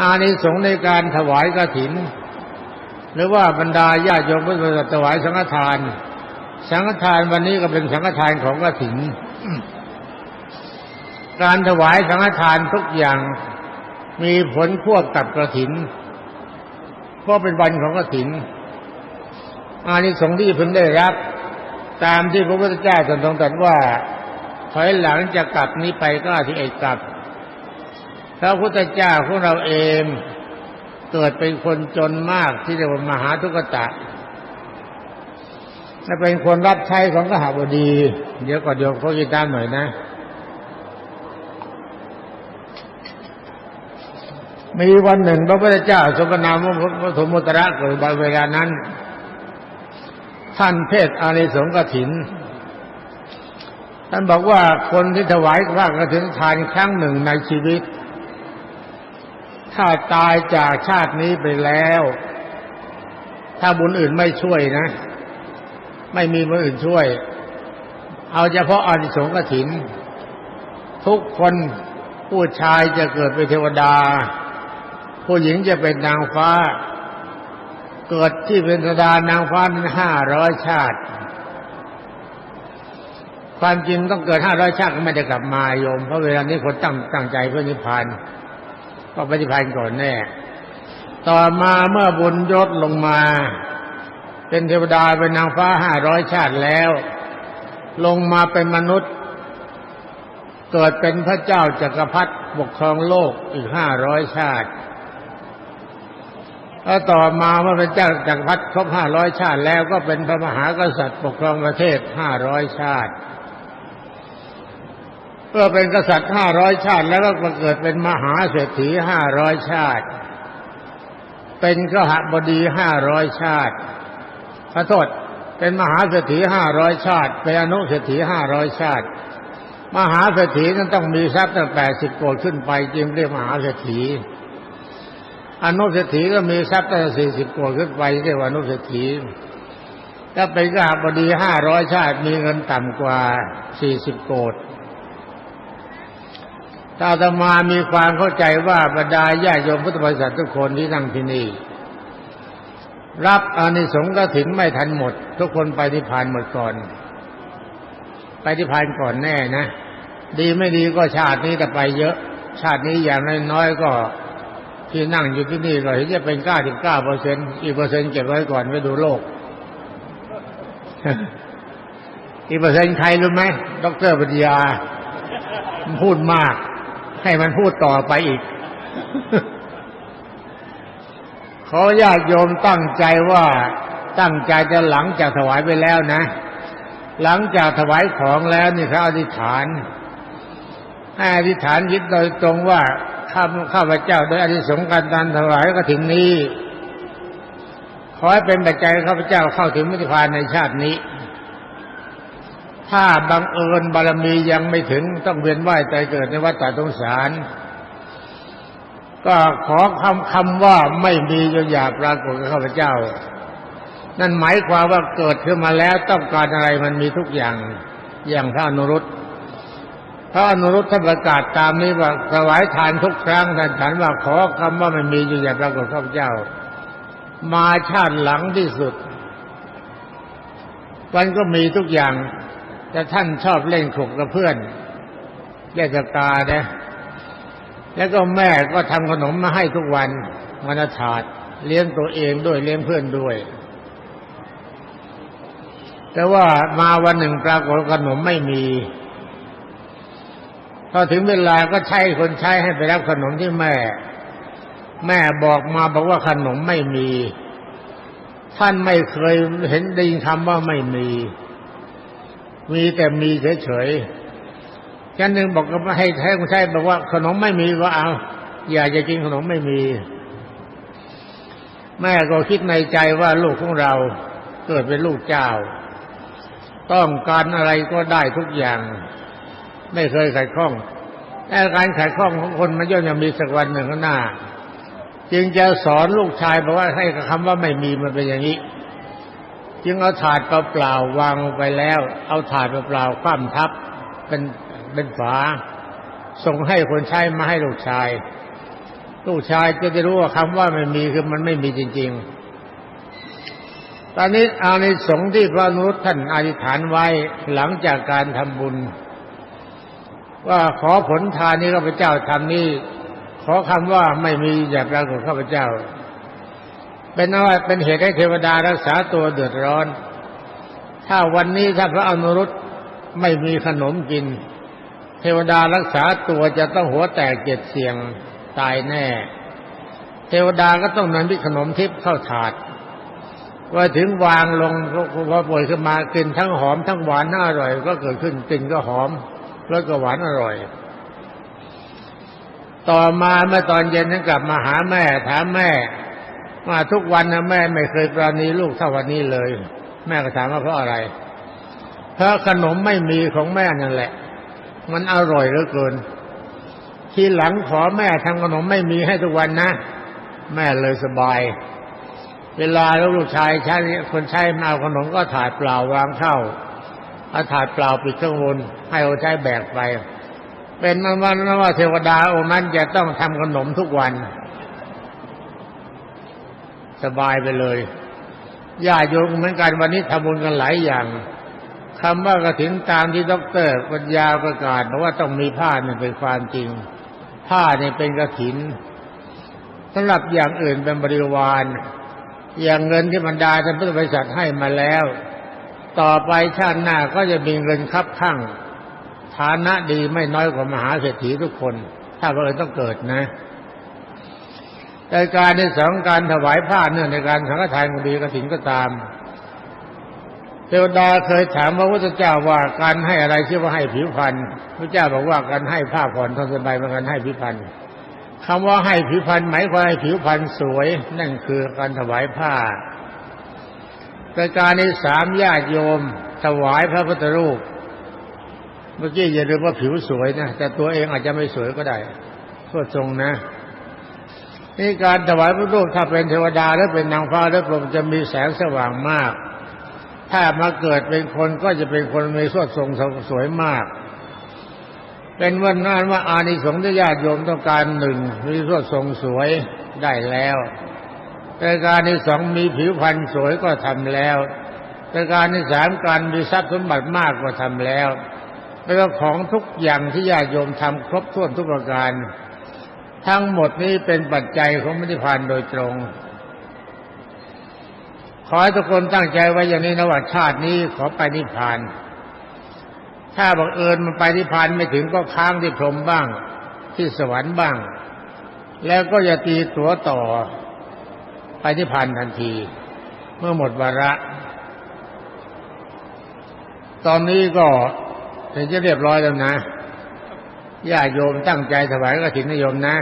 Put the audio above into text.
อานิสงส์ในการถวายกฐิน หรือว่าบรรดาญาติโยมพุทธบริษัทถวายสังฆทาน สังฆทานวันนี้ก็เป็นสังฆทานของกฐิน การถวายสังฆทานทุกอย่างมีผลควบกับกระถินเพราะเป็นวันของกระถิน อานิสงส์ที่พึงได้รับ ตามที่พระพุทธเจ้าทรงตรัสว่าถอยหลังจะกลับนี้ไปก็ที่เอกกลับ พระพุทธเจ้าของเราเองเกิดเป็นคนจนมากที่เรียกว่ามหาทุกตะและเป็นคนรับใช้ของกหบดี เดี๋ยวก่อนเดี๋ยวขอกีตามหน่อยนะ มีวันหนึ่งพระพุทธเจ้าสมนามพระสมุตระเกิดเวลานั้น ท่านเทศอานิสงส์กถิน ท่านบอกว่าคนที่ถวายพระกฐินทานครั้งหนึ่งในชีวิต ถ้าตายจากชาตินี้ไปแล้ว ถ้าบุญอื่นไม่ช่วยนะ ไม่มีบุญอื่นช่วย เอาเฉพาะอานิสงส์กถิน ทุกคนผู้ชายจะเกิดเป็นเทวดา ผู้หญิงจะเป็นนางฟ้า เกิดที่เป็นสดานางฟ้านั้นห้าร้อยชาติ ความจริงต้องเกิดห้าร้อยชาติก็ไม่ได้กลับมาโยม เพราะเวลานี้คนตั้งตั้งใจเพื่อนิพพาน ก็ปฏิพานธ์ก่อนแน่ ต่อมาเมื่อบุญยศลงมา เป็นเทวดาเป็นนางฟ้าห้าร้อยชาติแล้ว ลงมาเป็นมนุษย์ เกิดเป็นพระเจ้าจักรพรรดิปกครองโลกอีกห้าร้อยชาติแล้วต่อมาเมื่อเป็นเจ้าจักรพรรดิครบห้าร้อยชาติแล้วก็เป็นพระมหากษัตริย์ปกครองประเทศห้าร้อยชาติ เมื่อเป็นกษัตริย์ห้าร้อยชาติ แล้วก็เกิดเป็นมหาเศรษฐีห้าร้อยชาติ เป็นกหบดีห้าร้อยชาติขอโทษเป็นมหาเศรษฐีห้าร้อยชาติ เป็นอนุเศรษฐีห้าร้อยชาติ มหาเศรษฐีนั้นต้องมีทรัพย์ตั้งแปดสิบโกดขึ้นไปจึงเรียกมหาเศรษฐีอนุเศรษฐีก็มีทรัพย์ตั้งสี่สิบโกดขึ้นไปเรียกว่าอนุเศรษฐีถ้าเป็นกหบดีห้าร้อยชาติมีเงินต่ำกว่าสี่สิบโกด ถ้าตมามีความเข้าใจว่าบรรดาญาโยมพุทธบริษัททุกคนที่นั่งที่นี่ รับอานิสงส์กถินไม่ทันหมด ทุกคนไปนิพพานหมดก่อน ไปนิพพานก่อนแน่นะ ดีไม่ดีก็ชาตินี้จะไปเยอะ ชาตินี้อย่างน้อยๆก็ที่นั่งอยู่ที่นี่ก็เห็นจะเป็นเก้าสิบเก้าเปอร์เซ็นอีกเปอร์เซ็นต์เก็บไว้ก่อนไปดูโลก อีกเปอร์เซ็นต์ใครรู้ไหมดรปัญญาพูดมาก ให้มันพูดต่อไปอีก ขอญาติโยมตั้งใจว่าตั้งใจจะหลังจากถวายไปแล้วนะ หลังจากถวายของแล้วนี่เขาอธิษฐาน ให้อธิษฐานยึดโดยตรงว่าข้าข้าพเจ้าโดยอธิสงการการถวายก็ถึงนี้ ขอให้เป็นปัจจัยข้าพเจ้าเข้าถึงมิตรพานในชาตินี้ ถ้าบังเอิญบารมียังไม่ถึงต้องเวียนว่ายใจเกิดในวัฏฏะสงสาร ก็ขอคำคำว่าไม่มีจนอย่าปรากฏกับข้าพเจ้า นั่นหมายความว่าเกิดขึ้นมาแล้วต้องการอะไรมันมีทุกอย่างอย่างพระอนุรุตพระอนุรุตท่านประกาศตามนี้ว่าถวายทานทุกครั้งท่านฉันว่าขอคำว่าไม่มีจนอย่าปรากฏข้าพเจ้า มาชาติหลังที่สุดมันก็มีทุกอย่าง แต่ท่านชอบเล่นขุกกับเพื่อนเล่นสกานะ แล้วก็แม่ก็ทำขนมมาให้ทุกวันวันถาดเลี้ยงตัวเองด้วยเลี้ยงเพื่อนด้วย แต่ว่ามาวันหนึ่งปรากฏขนมไม่มีพอถึงเวลาก็ใช้คนใช้ให้ไปรับขนมที่แม่ แม่บอกมาบอกว่าขนมไม่มี ท่านไม่เคยเห็นได้ยินคำว่าไม่มี มีแต่มีเฉยๆฉันหนึ่งบอกก็ให้ให้คนใช้บอกว่า ขนมไม่มีก็เอา อย่าจะกินขนมไม่มี แม่ก็คิดในใจว่าลูกของเราเกิดเป็นลูกเจ้า ต้องการอะไรก็ได้ทุกอย่าง ไม่เคยขัดข้องแต่การขัดข้องของคนมันย่อมจะมีสักวันหนึ่งข้างหน้า จึงจะสอนลูกชายบอกว่าให้คำว่าไม่มีมันเป็นอย่างนี้ จึงเอาถาดเปล่าๆวางลงไปแล้ว เอาถาดเปล่าๆคว่ำทับเป็นเป็นฝา ส่งให้คนใช้มาให้ลูกชาย ลูกชายจะได้รู้ว่าคำว่าไม่มีคือมันไม่มีจริง ๆ ตอนนี้อานิสงส์ที่พระนุรุตท่านอธิษฐานไว้หลังจากการทำบุญ ว่าขอผลทานนี้ข้าพเจ้าทำนี้ขอคำว่าไม่มีอย่าปรากฏข้าพเจ้า เป็นว่าเป็นเหตุให้เทวดารักษาตัวเดือดร้อน ถ้าวันนี้ถ้าพระอนุรุตไม่มีขนมกิน เทวดารักษาตัวจะต้องหัวแตกเจ็ดเสียงตายแน่ เทวดาก็ต้องนำพิขนมทิพย์เข้าถาด ว่าถึงวางลงพอป่วยขึ้นมากินทั้งหอมทั้งหวานน่าอร่อย ก็เกิดขึ้นกินก็หอมรสก็หวานอร่อย ต่อมาเมื่อตอนเย็นนั้นกลับมาหาแม่ถามแม่ ว่าทุกวันนะแม่ไม่เคยปราณีลูกเท่าวันนี้เลย แม่ก็ถามว่าเพราะอะไร เพราะขนมไม่มีของแม่นั่นแหละ มันอร่อยเหลือเกิน ทีหลังขอแม่ทำขนมไม่มีให้ทุกวันนะ แม่เลยสบาย เวลาลูกชายใช้คนใช้มาเอาขนมก็ถ่าดเปล่าวางเข้าเอาถาดเปล่าปิดข้างบนให้เอาใช้แบกไป เป็นมันว่าว่าเทวดาองค์นั้นจะต้องทำขนมทุกวัน สบายไปเลยญาติโยมเหมือนกันวันนี้ทำบุญกันหลายอย่างคำว่ากระถินตามที่ด็อกเตอร์ปัญญาประกาศว่าต้องมีผ้านี่เป็นความจริง ผ้าเนี่ยเป็นกระถินสำหรับอย่างอื่นเป็นบริวาร อย่างเงินที่บรรดาท่านพุทธบริษัทให้มาแล้ว ต่อไปชาติหน้าก็จะมีเงินคับข้างฐานะดีไม่น้อยกว่ามหาเศรษฐีทุกคน ถ้าเราต้องเกิดนะ แต่การในสองการถวายผ้าเนื่องในการสังฆทานก็ดีกระถินก็ตาม เทวดาเคยถามพระพุทธเจ้าว่าการให้อะไรชื่อว่าให้ผิวพรรณพระเจ้าบอกว่าการให้ผ้าผ่อนทองสบายเป็นการให้ผิวพรรณคำว่าให้ผิวพรรณหมายความให้ผิวพรรณสวย นั่นคือการถวายผ้าแต่การในสามญาติโยม ถวายพระพุทธรูป เมื่อกี้อย่าลืมว่าผิวสวยนะแต่ตัวเองอาจจะไม่สวยก็ได้ทวดทรงนะ นี่การถวายพระรูปถ้าเป็นเทวดาหรือเป็นนางฟ้าหรือพรหมจะมีแสงสว่างมาก ถ้ามาเกิดเป็นคนก็จะเป็นคนมีสวดทรงสวยมาก เป็นวันนั้นว่าอานิสงส์ที่ญาติโยมต้องการหนึ่งมีสวดทรงสวยได้แล้วแต่การที่สองมีผิวพรรณสวยก็ทำแล้วแต่การที่สามการมีทรัพย์สมบัติมากก็ทำแล้วแล้วของทุกอย่างที่ญาติโยมทำครบถ้วนทุกประการ ทั้งหมดนี้เป็นปัจจัยของมิตรพานโดยตรง ขอให้ทุกคนตั้งใจไว้อย่างนี้นะว่าชาตินี้ขอไปนิพพาน ถ้าบังเอิญมันไปนิพพานไม่ถึงก็ค้างที่พรหมบ้าง ที่สวรรค์บ้าง แล้วก็อย่าตีตัวต่อไปนิพพานทันที เมื่อหมดวาระ ตอนนี้ก็ถึงจะเรียบร้อยแล้วนะ ญาติโยมตั้งใจถวายกฐินโยมนะ